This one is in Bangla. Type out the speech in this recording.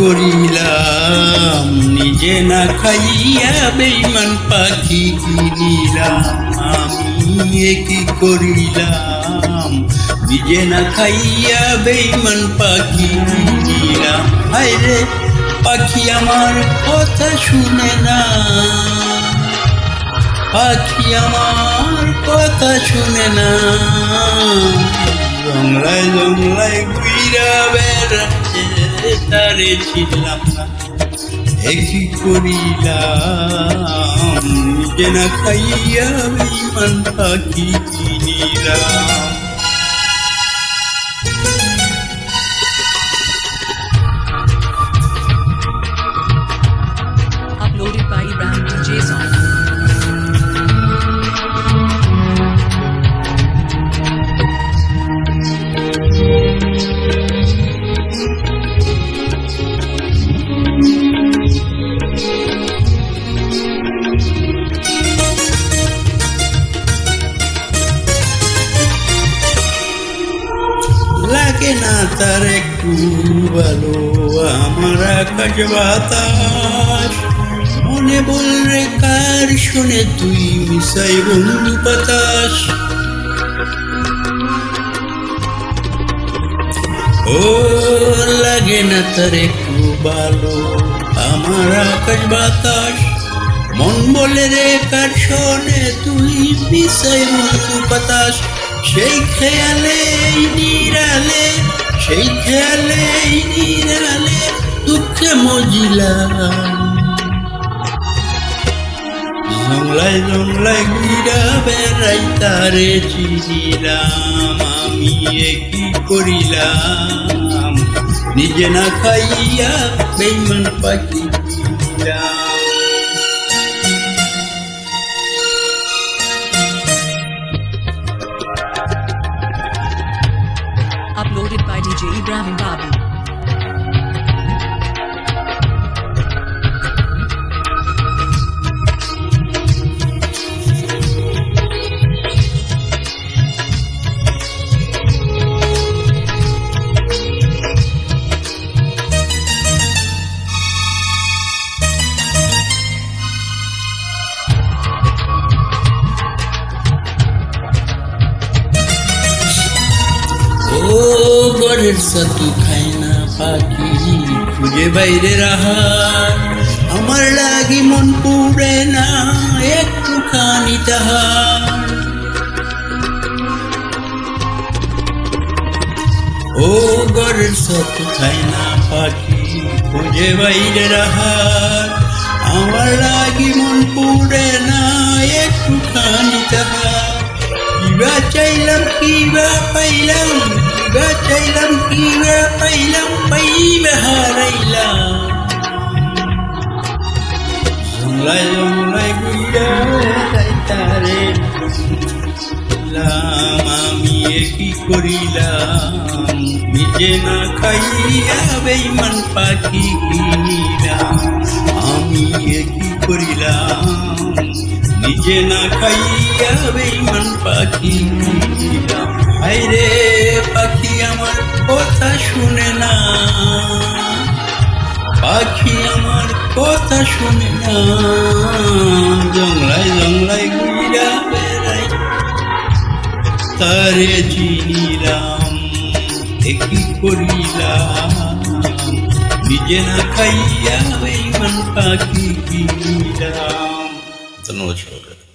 করিলাম, নিজে না খাইয়া বেইমান পাখি কিনিলাম কি করিলাম? নিজে না খাইয়া বেইমান পাখি কিনিলাম, হায়রে পাখি আমার কথা শুনে না। পাখি আমার কথা শুনে না। জংলায় জংলায় বেড়াচ্ছে। তারে ছিলাম না। একই করিলাম? নিজে খাইয়া বিমান পাখি কিনিলাম না তার একটু ভালো আমার আকাশ বাতাস। মনে বল রে কার শুনে তুই মিশাই বন্ধু বাতাস। ও লাগে না তার একটু ভালো আমার আকাশ বাতাস। মন বলে রে কার শোনে তুই বিষয় বন্ধু বাতাস। সেই খেয়ালে নিরালে, সেই খেয়ালে নিরালে দুঃখে মজিলাম। জংলায় জংলায় ঘুরা বেড়াই তারে চিনিলাম, আমি কি করিলাম? নিজে না খাইয়া বেইমান পাখি DJ Ibrahim Babu. গড়ের সাতু খায় না পাখি। খুঁজে বাইরে রাহার আমার লাগি মন পুড়ে না, একটুখানি তাহার ও গড়ের সাতু খায় না পাখি, খুঁজে বাইরে রাহার আমার লাগি মন পুড়ে না চাইলাম কিবা পাইলাম কিবা চাইলাম, কিবা পাইলাম পাইবা হারাইলাম জংলায় জংলায় গুইরা বেড়াই তারে আমি কি করিলাম নিজে না খাইয়া বেইমান পাখি কিনিলাম আমি কি করিলাম নিজে না খাইয়া বেইমান পাখি কিনিলাম আইরে পাখি আমার কথা শুনে না পাখি আমার কথা শুনে না জংলায় জংলায় ঘুরা বেড়াই তারে চিনিলাম একই করিলাম নিজে না খাইয়া বেইমান পাখি цену человека.